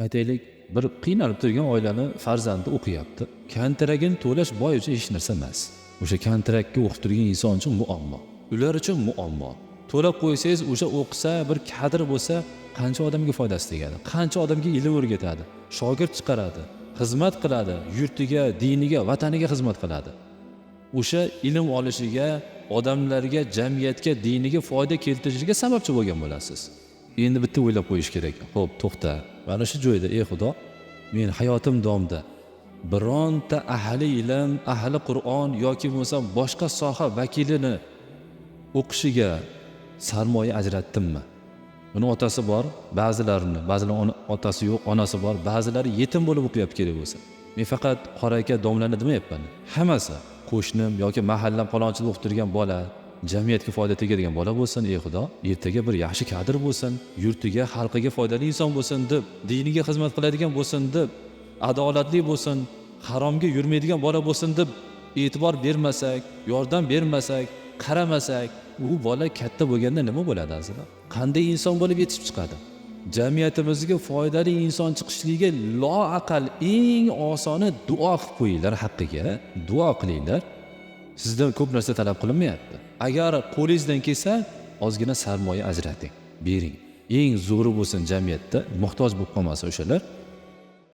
aytaylik bir qiynalib turgan oilani farzandi o'qiyapti. Kontragini to'lash boy uchun hech narsa emas. O'sha kontraktga o'qib turgan inson uchun muammo. Ular uchun muammo. To'lab qo'ysangiz o'sha o'qisa bir kadr bo'lsa qancha odamga foydasi tegadi? Qancha odamga ilm o'rgatadi shogird chiqaradi xizmat qiladi yurtiga diniga vataniga xizmat qiladi. O'sha ilm olishiga odamlarga jamiyatga diniga foyda keltirishiga sababchi bo'lgan bo'lasiz. Endi bitta o'ylab qo'yish kerak. Ho'p to'xta. Mana shu joyda ey xudo men hayotim davomida bironta ahli ilm ahli qur'on yoki bo'lmasam boshqa soha vakilini o'qishiga sarmoya ajratdimmi? Buni otasi bor ba'zilarini ba'zilar otasi yo'q onasi bor ba'zilari yetim bo'lib o'qiyapti kerak bo'lsa. Men faqat qora aka domlani demayapman. Hammasi qo'shnim yoki mahallam palonchida o'qib turgan bola jamiyatga foyda tegadigan bola bo'lsin ey xudo ertaga bir yaxshi kadr bo'lsin yurtiga xalqiga foydali inson bo'lsin deb diniga xizmat qiladigan bo'lsin deb adolatli bo'lsin haromga yurmaydigan bola bo'lsin deb e'tibor bermasak yordam bermasak qaramasak u bola katta bo'lganda nima bo'ladi aslida qanday inson bo'lib yetishib chiqadi? Jamiyatimizga foydali inson chiqishligiga loaqal eng osoni duo qilib qo'yinglar haqqiga duo qilinglar. Sizdan ko'p narsa talab qilinmayapti. Agar qo'lingizdan kelsa ozgina sarmoya ajrating bering. Eng zo'ri bo'lsin jamiyatda muhtoj bo'lib qolmasin o'shalar.